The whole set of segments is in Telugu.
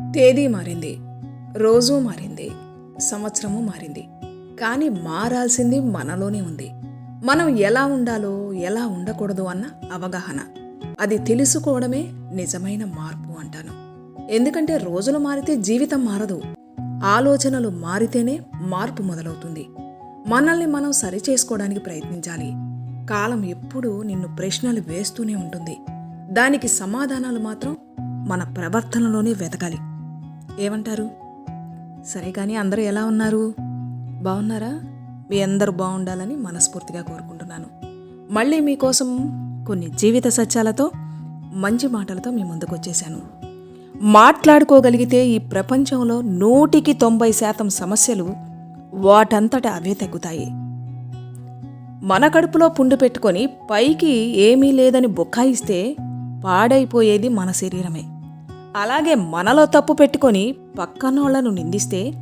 తేదీ మారింది రోజు మారింది సంవత్సరము మారింది. కానీ మారాల్సింది మనలోనే ఉంది. మనం ఎలా ఉండాలో ఎలా ఉండకూడదు అన్న అవగాహన. అది తెలుసుకోవడమే నిజమైన మార్పు అంటాను. ఎందుకంటే రోజులు మారితే జీవితం మారదు. ఆలోచనలు మారితేనే మార్పు మొదలవుతుంది. మనల్ని మనం సరిచేసుకోవడానికి ప్రయత్నించాలి. కాలం ఎప్పుడూ నిన్ను ప్రశ్నలు వేస్తూనే ఉంటుంది. దానికి సమాధానాలు మాత్రం మన ప్రవర్తనలోనే వెతకాలి ఏమంటారు? సరే కానీ అందరూ ఎలా ఉన్నారు? బాగున్నారా మీ అందరూ బాగుండాలని మనస్ఫూర్తిగా కోరుకుంటున్నాను. మళ్ళీ మీకోసం కొన్ని జీవిత సత్యాలతో మంచి మాటలతో మీ ముందుకు వచ్చేసాను మాట్లాడుకోగలిగితే ఈ ప్రపంచంలో నూటికి తొంభై శాతం సమస్యలు వాటంతట అవే తగ్గుతాయి. మన కడుపులో పుండు పెట్టుకొని పైకి ఏమీ లేదని బుక్కాయిస్తే పాడైపోయేది మన శరీరమే. అలాగే మనలో తప్పు పెట్టుకొని పక్కనోళ్ళను నిందిస్తే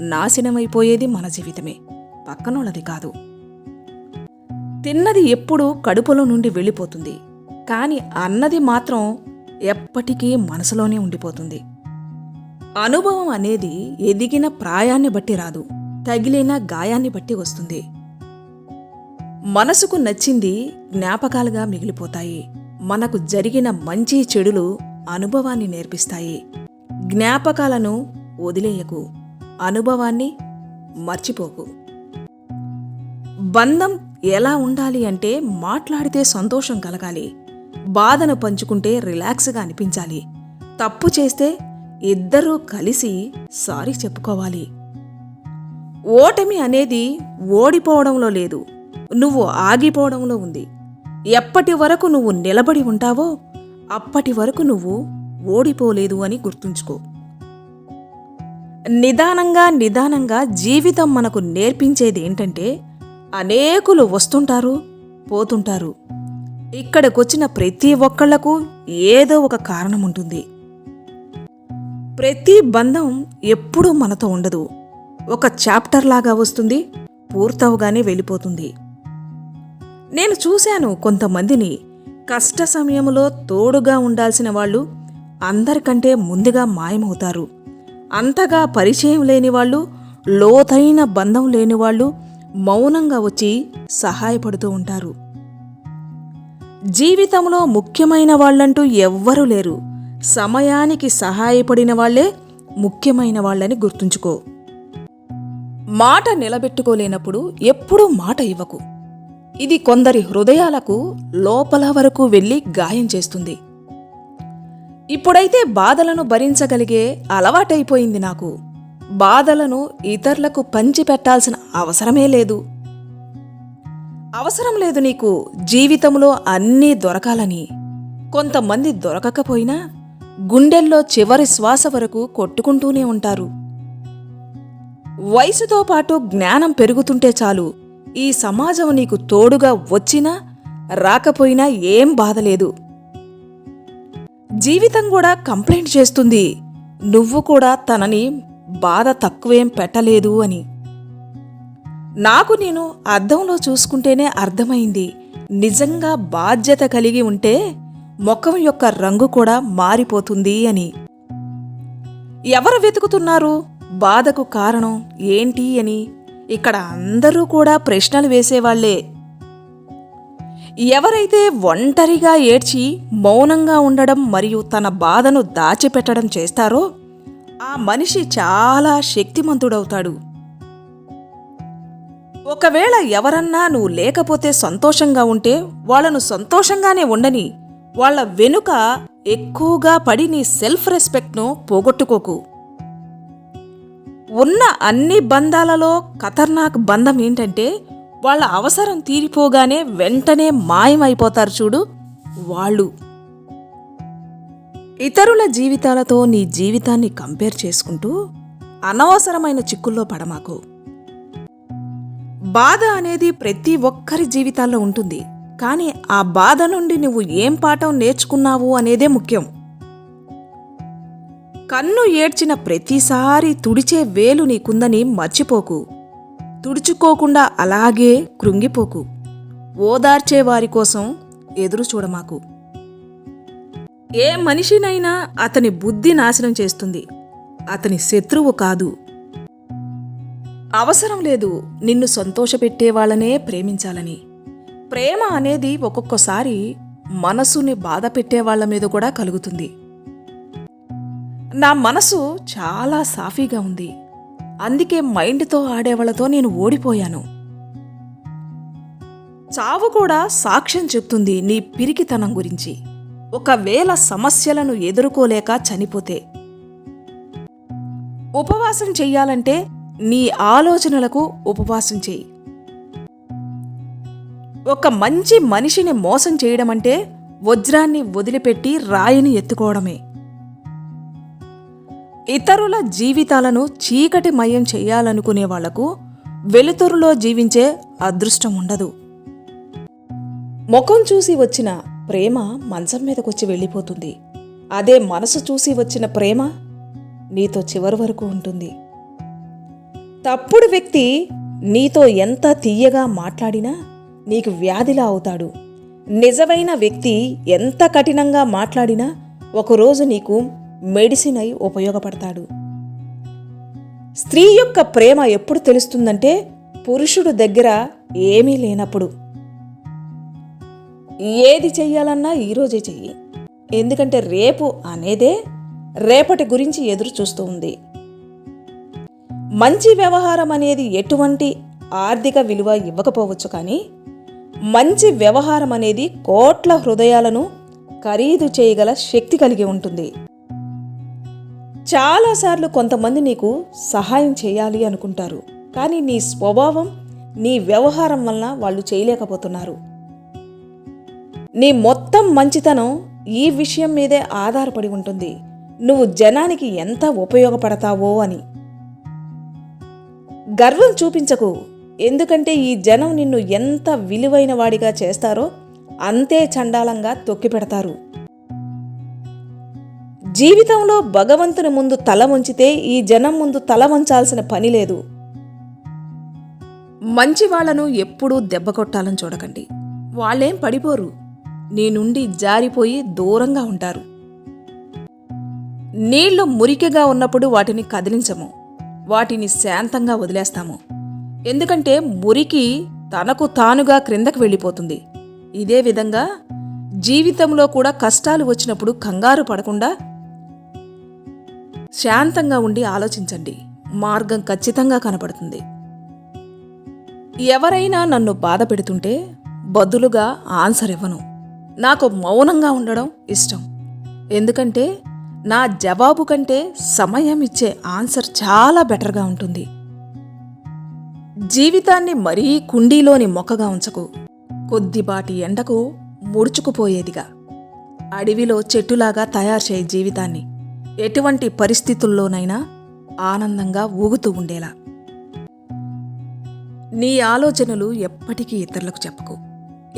నాశనమైపోయేది మన జీవితమే. పక్కనోళ్ళది కాదు. తిన్నది ఎప్పుడూ కడుపులో నుండి వెళ్ళిపోతుంది. కానీ అన్నది మాత్రం ఎప్పటికీ మనసులోనే ఉండిపోతుంది. అనుభవం అనేది ఎదిగిన ప్రాయాన్ని బట్టి రాదు. తగిలిన గాయాన్ని బట్టి వస్తుంది. మనసుకు నచ్చింది జ్ఞాపకాలుగా మిగిలిపోతాయి. మనకు జరిగిన మంచి చెడులు అనుభవాన్ని నేర్పిస్తాయి. జ్ఞాపకాలను వదిలేయకు. అనుభవాన్ని మర్చిపోకు. బంధం ఎలా ఉండాలి అంటే మాట్లాడితే సంతోషం కలగాలి. బాధను పంచుకుంటే రిలాక్స్గా అనిపించాలి. తప్పు చేస్తే ఇద్దరూ కలిసి సారీ చెప్పుకోవాలి. ఓటమి అనేది ఓడిపోవడంలో లేదు. నువ్వు ఆగిపోవడంలో ఉంది. ఎప్పటి వరకు నువ్వు నిలబడి ఉంటావో అప్పటి వరకు నువ్వు ఓడిపోలేదు అని గుర్తుంచుకో. నిదానంగా నిదానంగా జీవితం మనకు నేర్పించేది ఏంటంటే అనేకులు వస్తుంటారు పోతుంటారు. ఇక్కడికొచ్చిన ప్రతి ఒక్కళ్ళకు ఏదో ఒక కారణం ఉంటుంది. ప్రతి బంధం ఎప్పుడూ మనతో ఉండదు. ఒక చాప్టర్ లాగా వస్తుంది పూర్తవగానే వెళ్ళిపోతుంది. నేను చూశాను కొంతమందిని కష్ట సమయంలో తోడుగా ఉండాల్సిన వాళ్ళు అందరికంటే ముందుగా మాయమవుతారు. అంతగా పరిచయం లేని వాళ్ళు లోతైన బంధం లేని వాళ్ళు మౌనంగా వచ్చి సహాయపడుతూ ఉంటారు. జీవితంలో ముఖ్యమైన వాళ్ళంటూ ఎవ్వరూ లేరు. సమయానికి సహాయపడిన వాళ్ళే ముఖ్యమైన వాళ్ళని గుర్తుంచుకో. మాట నిలబెట్టుకోలేనప్పుడు ఎప్పుడూ మాట ఇవ్వకు. ఇది కొందరి హృదయాలకు లోపల వరకు వెళ్ళి గాయం చేస్తుంది. ఇప్పుడైతే బాధలను భరించగలిగే అలవాటైపోయింది నాకు. బాధలను ఇతరులకు పంచిపెట్టాల్సిన అవసరమే లేదు. అవసరం లేదు నీకు జీవితంలో అన్నీ దొరకాలని. కొంతమంది దొరకకపోయినా గుండెల్లో చివరి శ్వాస వరకు కొట్టుకుంటూనే ఉంటారు. వయసుతో పాటు జ్ఞానం పెరుగుతుంటే చాలు. ఈ సమాజం నీకు తోడుగా వచ్చినా రాకపోయినా ఏం బాధలేదు. జీవితం కూడా కంప్లైంట్ చేస్తుంది. నువ్వు కూడా తనని బాధ తక్కువేం పెట్టలేదు అని. నాకు నేను అద్దంలో చూసుకుంటేనే అర్థమైంది. నిజంగా బాధ్యత కలిగి ఉంటే ముఖం యొక్క రంగు కూడా మారిపోతుంది అని. ఎవరు వెతుకుతున్నారు? బాధకు కారణం ఏంటి అని. ఇక్కడ అందరూ కూడా ప్రశ్నలు వేసేవాళ్ళే ఎవరైతే ఒంటరిగా ఏడ్చి మౌనంగా ఉండడం మరియు తన బాధను దాచిపెట్టడం చేస్తారో ఆ మనిషి చాలా శక్తిమంతుడవుతాడు. ఒకవేళ ఎవరన్నా నువ్వు లేకపోతే సంతోషంగా ఉంటే వాళ్ళను సంతోషంగానే ఉండని వాళ్ళ వెనుక ఎక్కువగా పడి నీ సెల్ఫ్ రెస్పెక్ట్ను పోగొట్టుకోకు. ఉన్న అన్ని బంధాలలో ఖతర్నాక్ బంధం ఏంటంటే వాళ్ళ అవసరం తీరిపోగానే వెంటనే మాయమైపోతారు చూడు వాళ్ళు. ఇతరుల జీవితాలతో నీ జీవితాన్ని కంపేర్ చేసుకుంటూ అనవసరమైన చిక్కుల్లో పడమాకు. బాధ అనేది ప్రతి ఒక్కరి జీవితాల్లో ఉంటుంది కానీ ఆ బాధ నుండి నువ్వు ఏం పాఠం నేర్చుకున్నావు అనేదే ముఖ్యం. కన్ను ఏడ్చిన ప్రతిసారి తుడిచే వేలు నీకుందని మర్చిపోకు. తుడుచుకోకుండా అలాగే కృంగిపోకు. ఓదార్చే వారి కోసం ఎదురు చూడమాకు. ఏ మనిషినైనా అతని బుద్ధి నాశనం చేస్తుంది. అతని శత్రువు కాదు. అవసరం లేదు నిన్ను సంతోషపెట్టే వాళ్ళనే ప్రేమించాలని. ప్రేమ అనేది ఒక్కొక్కసారి మనసుని బాధ పెట్టేవాళ్ళ మీద కూడా కలుగుతుంది. నా మనసు చాలా సాఫీగా ఉంది. అందుకే మైండ్తో ఆడేవాళ్ళతో నేను ఓడిపోయాను. చావు కూడా సాక్ష్యం చెప్తుంది నీ పిరికితనం గురించి. ఒకవేళ సమస్యలను ఎదుర్కోలేక చనిపోతే. ఉపవాసం చెయ్యాలంటే నీ ఆలోచనలకు ఉపవాసం చేయి ఒక మంచి మనిషిని మోసం చేయడం అంటే వజ్రాన్ని వదిలిపెట్టి రాయిని ఎత్తుకోవడమే. ఇతరుల జీవితాలను చీకటిమయం చేయాలనుకునే వాళ్ళకు వెలుతురులో జీవించే అదృష్టం ఉండదు. ముఖం చూసి వచ్చిన ప్రేమ మంచం మీదకొచ్చి వెళ్ళిపోతుంది. అదే మనసు చూసి వచ్చిన ప్రేమ నీతో చివరి వరకు ఉంటుంది. తప్పుడు వ్యక్తి నీతో ఎంత తీయగా మాట్లాడినా నీకు వ్యాధిలా అవుతాడు. నిజమైన వ్యక్తి ఎంత కఠినంగా మాట్లాడినా ఒకరోజు నీకు మెడిసిన్ అయి ఉపయోగపడతాడు. స్త్రీ యొక్క ప్రేమ ఎప్పుడు తెలుస్తుందంటే పురుషుడు దగ్గర ఏమీ లేనప్పుడు. ఏది చెయ్యాలన్నా ఈరోజే చెయ్యి. ఎందుకంటే రేపు అనేదే రేపటి గురించి ఎదురు చూస్తూ ఉంది. మంచి వ్యవహారం అనేది ఎటువంటి ఆర్థిక విలువ ఇవ్వకపోవచ్చు కానీ మంచి వ్యవహారం అనేది కోట్ల హృదయాలను ఖరీదు చేయగల శక్తి కలిగి ఉంటుంది. చాలాసార్లు కొంతమంది నీకు సహాయం చేయాలి అనుకుంటారు. కానీ నీ స్వభావం నీ వ్యవహారం వలన వాళ్ళు చేయలేకపోతున్నారు. నీ మొత్తం మంచితనం ఈ విషయం మీదే ఆధారపడి ఉంటుంది. నువ్వు జనానికి ఎంత ఉపయోగపడతావో అని. గర్వం చూపించకు. ఎందుకంటే ఈ జనం నిన్ను ఎంత విలువైన వాడిగా చేస్తారో అంతే చండాలంగా తొక్కిపెడతారు. జీవితంలో భగవంతుని ముందు తల వంచితే ఈ జనం ముందు తల వంచాల్సిన పని లేదు. మంచి వాళ్ళను ఎప్పుడూ దెబ్బ కొట్టాలని చూడకండి. వాళ్ళేం పడిపోరు. నీ నుండి జారిపోయి దూరంగా ఉంటారు. నీళ్ళు మురికిగా ఉన్నప్పుడు వాటిని కదిలించము. వాటిని శాంతంగా వదిలేస్తాము. ఎందుకంటే మురికి తనకు తానుగా క్రిందకు వెళ్ళిపోతుంది. ఇదే విధంగా జీవితంలో కూడా కష్టాలు వచ్చినప్పుడు కంగారు పడకుండా శాంతంగా ఉండి ఆలోచించండి. మార్గం ఖచ్చితంగా కనపడుతుంది ఎవరైనా నన్ను బాధ పెడుతుంటే బదులుగా ఆన్సర్ ఇవ్వను. నాకు మౌనంగా ఉండడం ఇష్టం. ఎందుకంటే నా జవాబు కంటే సమయం ఇచ్చే ఆన్సర్ చాలా బెటర్గా ఉంటుంది. జీవితాన్ని మరీ కుండీలోని మొక్కగా ఉంచకు. కొద్దిపాటి ఎండకు ముడుచుకుపోయేదిగా. అడవిలో చెట్టులాగా తయారు చేయి జీవితాన్ని. ఎటువంటి పరిస్థితుల్లోనైనా ఆనందంగా ఊగుతూ ఉండేలా. నీ ఆలోచనలు ఎప్పటికీ ఇతరులకు చెప్పకు.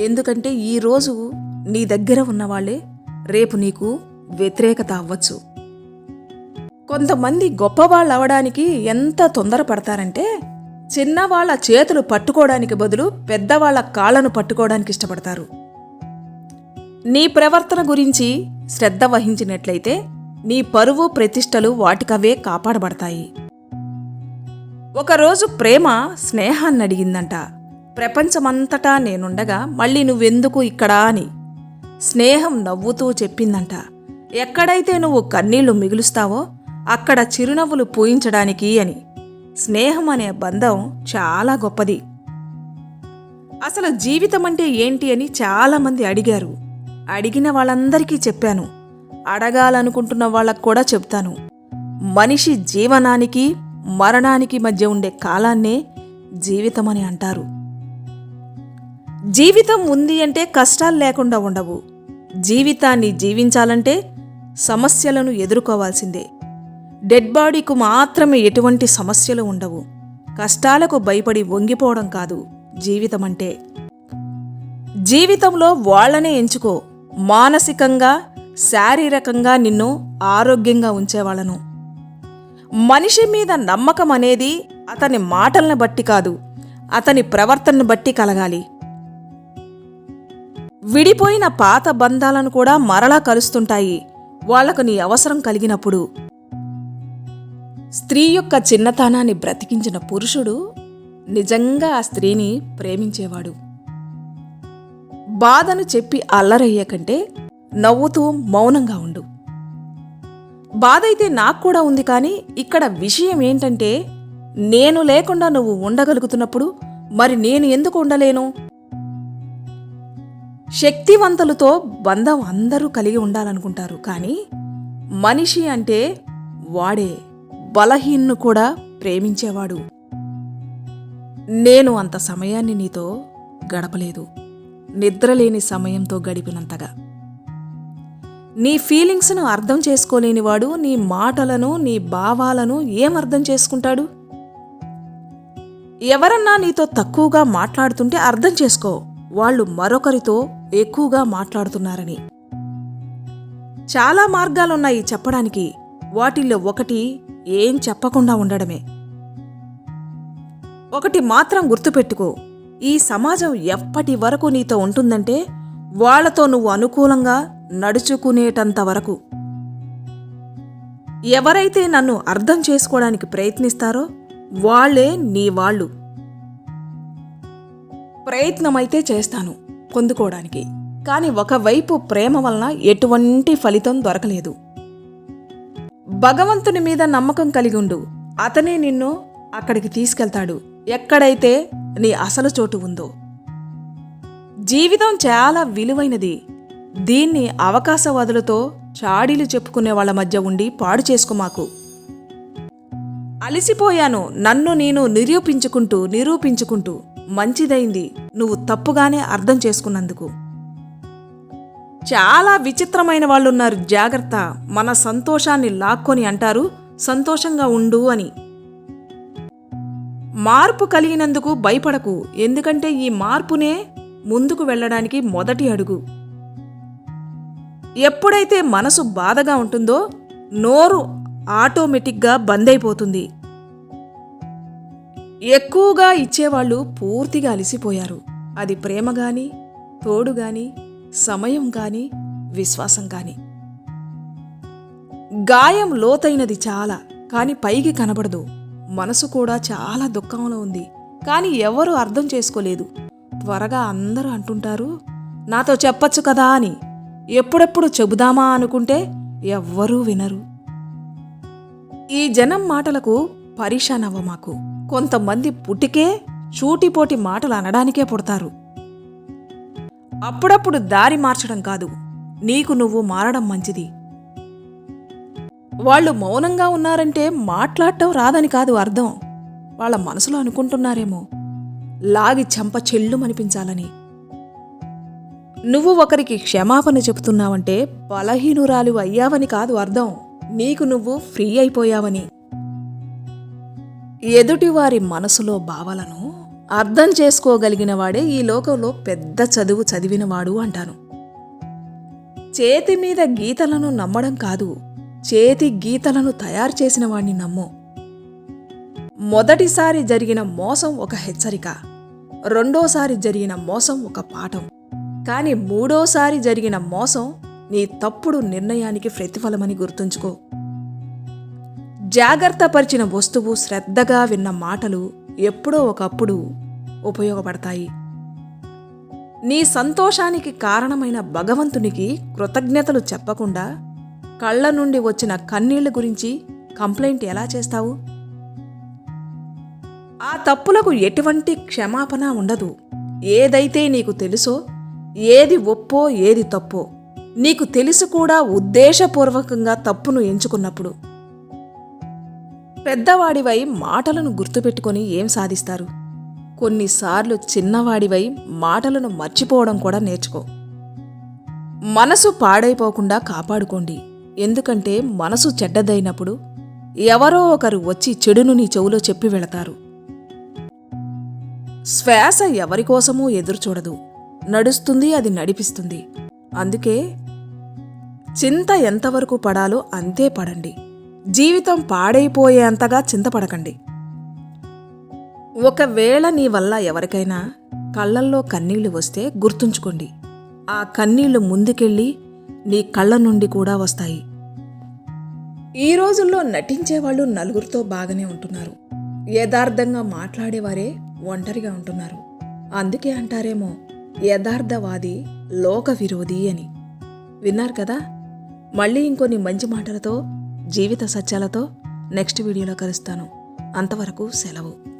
ఎందుకంటే ఈరోజు నీ దగ్గర ఉన్నవాళ్ళే రేపు నీకు వ్యతిరేకత అవ్వచ్చు. కొంతమంది గొప్పవాళ్ళు అవడానికి ఎంత తొందరపడతారంటే చిన్నవాళ్ళ చేతులు పట్టుకోవడానికి బదులు పెద్దవాళ్ళ కాళ్ళను పట్టుకోవడానికి ఇష్టపడతారు. నీ ప్రవర్తన గురించి శ్రద్ధ వహించినట్లయితే నీ పరువు ప్రతిష్టలు వాటికవే కాపాడబడతాయి. ఒకరోజు ప్రేమ స్నేహాన్ని అడిగిందంట. ప్రపంచమంతటా నేనుండగా మళ్ళీ నువ్వెందుకు ఇక్కడా అని స్నేహం నవ్వుతూ చెప్పిందంట. ఎక్కడైతే నువ్వు కన్నీళ్ళు మిగులుస్తావో అక్కడ చిరునవ్వులు పూయించడానికి అని. స్నేహం అనే బంధం చాలా గొప్పది. అసలు జీవితం అంటే ఏంటి అని చాలామంది అడిగారు. అడిగిన వాళ్ళందరికీ చెప్పాను. అడగాలనుకుంటున్న వాళ్ళకు కూడా చెప్తాను. మనిషి జీవనానికి మరణానికి మధ్య ఉండే కాలాన్నే జీవితమని అంటారు. జీవితం ఉంది అంటే కష్టాలు లేకుండా ఉండవు. జీవితాన్ని జీవించాలంటే సమస్యలను ఎదుర్కోవాల్సిందే. డెడ్ బాడీకు మాత్రమే ఎటువంటి సమస్యలు ఉండవు. కష్టాలకు భయపడి వంగిపోవడం కాదు జీవితమంటే. జీవితంలో వాళ్ళనే ఎంచుకో. మానసికంగా శారీరకంగా నిన్ను ఆరోగ్యంగా ఉంచేవాళ్ళను. మనిషి మీద నమ్మకం అనేది అతని మాటలను బట్టి కాదు అతని ప్రవర్తనను బట్టి కలగాలి. విడిపోయిన పాత బంధాలను కూడా మరలా కలుస్తుంటాయి వాళ్ళకు నీ అవసరం కలిగినప్పుడు. స్త్రీ యొక్క చిన్నతనాన్ని బ్రతికించిన పురుషుడు నిజంగా ఆ స్త్రీని ప్రేమించేవాడు. బాధను చెప్పి అల్లరయ్యే కంటే నవ్వుతూ మౌనంగా ఉండు. బాధ అయితే నాకు కూడా ఉంది కానీ ఇక్కడ విషయం ఏంటంటే నేను లేకుండా నువ్వు ఉండగలుగుతున్నప్పుడు మరి నేను ఎందుకు ఉండలేను? శక్తివంతులతో బంధం అందరూ కలిగి ఉండాలనుకుంటారు కానీ మనిషి అంటే వాడే బలహీన్ను కూడా ప్రేమించేవాడు. నేను అంత సమయాన్ని నీతో గడపలేదు. నిద్రలేని సమయంతో గడిపినంతగా. నీ ఫీలింగ్స్ను అర్థం చేసుకోలేనివాడు నీ మాటలను నీ భావాలను ఏం అర్థం చేసుకుంటాడు? ఎవరన్నా నీతో తక్కువగా మాట్లాడుతుంటే అర్థం చేసుకో. వాళ్ళు మరొకరితో ఎక్కువగా మాట్లాడుతున్నారని. చాలా మార్గాలున్నాయి చెప్పడానికి. వాటిల్లో ఒకటి ఏం చెప్పకుండా ఉండడమే. ఒకటి మాత్రం గుర్తుపెట్టుకో. ఈ సమాజం ఎప్పటి వరకు నీతో ఉంటుందంటే వాళ్ళతో నువ్వు అనుకూలంగా నడుచుకునేటంత వరకు. ఎవరైతే నన్ను అర్థం చేసుకోవడానికి ప్రయత్నిస్తారో వాళ్ళే నీ వాళ్ళు. ప్రయత్నమైతే చేస్తాను పొందుకోవడానికి. కానీ ఒకవైపు ప్రేమ వలన ఎటువంటి ఫలితం దొరకలేదు. భగవంతుని మీద నమ్మకం కలిగి ఉండు. అతనే నిన్ను అక్కడికి తీసుకెళ్తాడు. ఎక్కడైతే నీ అసలు చోటు ఉందో. జీవితం చాలా విలువైనది. దీన్ని అవకాశవాదులతో చాడీలు చెప్పుకునే వాళ్ళ మధ్య ఉండి పాడు చేసుకోమాకు అలిసిపోయాను నన్ను నేను నిరూపించుకుంటూ నిరూపించుకుంటూ. మంచిదైంది నువ్వు తప్పుగానే అర్థం చేసుకున్నందుకు. చాలా విచిత్రమైన వాళ్ళున్నారు జాగ్రత్త. మన సంతోషాన్ని లాక్కొని అంటారు సంతోషంగా ఉండు అని. మార్పు కలిగినందుకు భయపడకు ఎందుకంటే ఈ మార్పునే ముందుకు వెళ్ళడానికి మొదటి అడుగు. ఎప్పుడైతే మనసు బాధగా ఉంటుందో నోరు ఆటోమేటిక్గా బంద్ అయిపోతుంది ఎక్కువగా ఇచ్చేవాళ్ళు పూర్తిగా అలిసిపోయారు. అది ప్రేమ గాని తోడు గాని సమయం కానీ విశ్వాసం కానీ గాయం లోతైనది చాలా కాని పైకి కనబడదు. మనసు కూడా చాలా దుఃఖంలో ఉంది. కానీ ఎవరూ అర్థం చేసుకోలేదు. త్వరగా అందరూ అంటుంటారు నాతో చెప్పచ్చు కదా అని. ఎప్పుడెప్పుడు చెబుదామా అనుకుంటే ఎవ్వరూ వినరు. ఈ జనం మాటలకు పరీక్షానవ్వ మాకు. కొంతమంది పుట్టికే చూటిపోటి మాటలు అనడానికే పుడతారు. అప్పుడప్పుడు దారి మార్చడం కాదు నీకు నువ్వు మారడం మంచిది. వాళ్ళు మౌనంగా ఉన్నారంటే మాట్లాడటం రాదని కాదు అర్థం. వాళ్ళ మనసులో అనుకుంటున్నారేమో. లాగి చెంప చెల్లుమనిపించాలని. నువ్వు ఒకరికి క్షమాపణ చెబుతున్నావంటే బలహీనురాలు అయ్యావని కాదు అర్థం. నీకు నువ్వు ఫ్రీ అయిపోయావని. ఎదుటివారి మనసులో భావాలను అర్థం చేసుకోగలిగిన వాడే ఈ లోకంలో పెద్ద చదువు చదివినవాడు అంటాను. చేతి మీద గీతలను నమ్మడం కాదు చేతి గీతలను తయారు చేసిన వాణ్ణి నమ్ము. మొదటిసారి జరిగిన మోసం ఒక హెచ్చరిక రెండోసారి జరిగిన మోసం ఒక పాఠం. కానీ మూడోసారి జరిగిన మోసం నీ తప్పుడు నిర్ణయానికి ప్రతిఫలమని గుర్తుంచుకో. జాగ్రత్తపరిచిన వస్తువు శ్రద్ధగా విన్న మాటలు ఎప్పుడో ఒకప్పుడు ఉపయోగపడతాయి. నీ సంతోషానికి కారణమైన భగవంతునికి కృతజ్ఞతలు చెప్పకుండా కళ్ళ నుండి వచ్చిన కన్నీళ్ళ గురించి కంప్లైంట్ ఎలా చేస్తావు? ఆ తప్పులకు ఎటువంటి క్షమాపణ ఉండదు. ఏదైతే నీకు తెలుసో ఏది ఒప్పో ఏది తప్పో. నీకు తెలిసి కూడా ఉద్దేశపూర్వకంగా తప్పును ఎంచుకున్నప్పుడు. పెద్దవాడివై మాటలను గుర్తుపెట్టుకొని ఏం సాధిస్తారు? కొన్నిసార్లు చిన్నవాడివై మాటలను మర్చిపోవడం కూడా నేర్చుకో. మనసు పాడైపోకుండా కాపాడుకోండి. ఎందుకంటే మనసు చెడ్డదైనప్పుడు ఎవరో ఒకరు వచ్చి చెడును నీ చెవులో చెప్పి వెళతారు. శ్వాస ఎవరికోసమూ ఎదురుచూడదు. నడుస్తుంది అది నడిపిస్తుంది. అందుకే చింత ఎంతవరకు పడాలో అంతే పడండి. జీవితం పాడైపోయేంతగా చింతపడకండి. ఒకవేళ నీ వల్ల ఎవరికైనా కళ్ళల్లో కన్నీళ్ళు వస్తే గుర్తుంచుకోండి. ఆ కన్నీళ్ళు ముందుకెళ్ళి నీ కళ్ళ నుండి కూడా వస్తాయి. ఈ రోజుల్లో నటించేవాళ్ళు నలుగురితో బాగానే ఉంటున్నారు. యథార్థంగా మాట్లాడేవారే ఒంటరిగా ఉంటున్నారు. అందుకే అంటారేమో యథార్థవాది లోక విరోధి అని. విన్నారు కదా? మళ్ళీ ఇంకొన్ని మంచి మాటలతో జీవిత సత్యాలతో నెక్స్ట్ వీడియోలో కలుస్తాను. అంతవరకు సెలవు.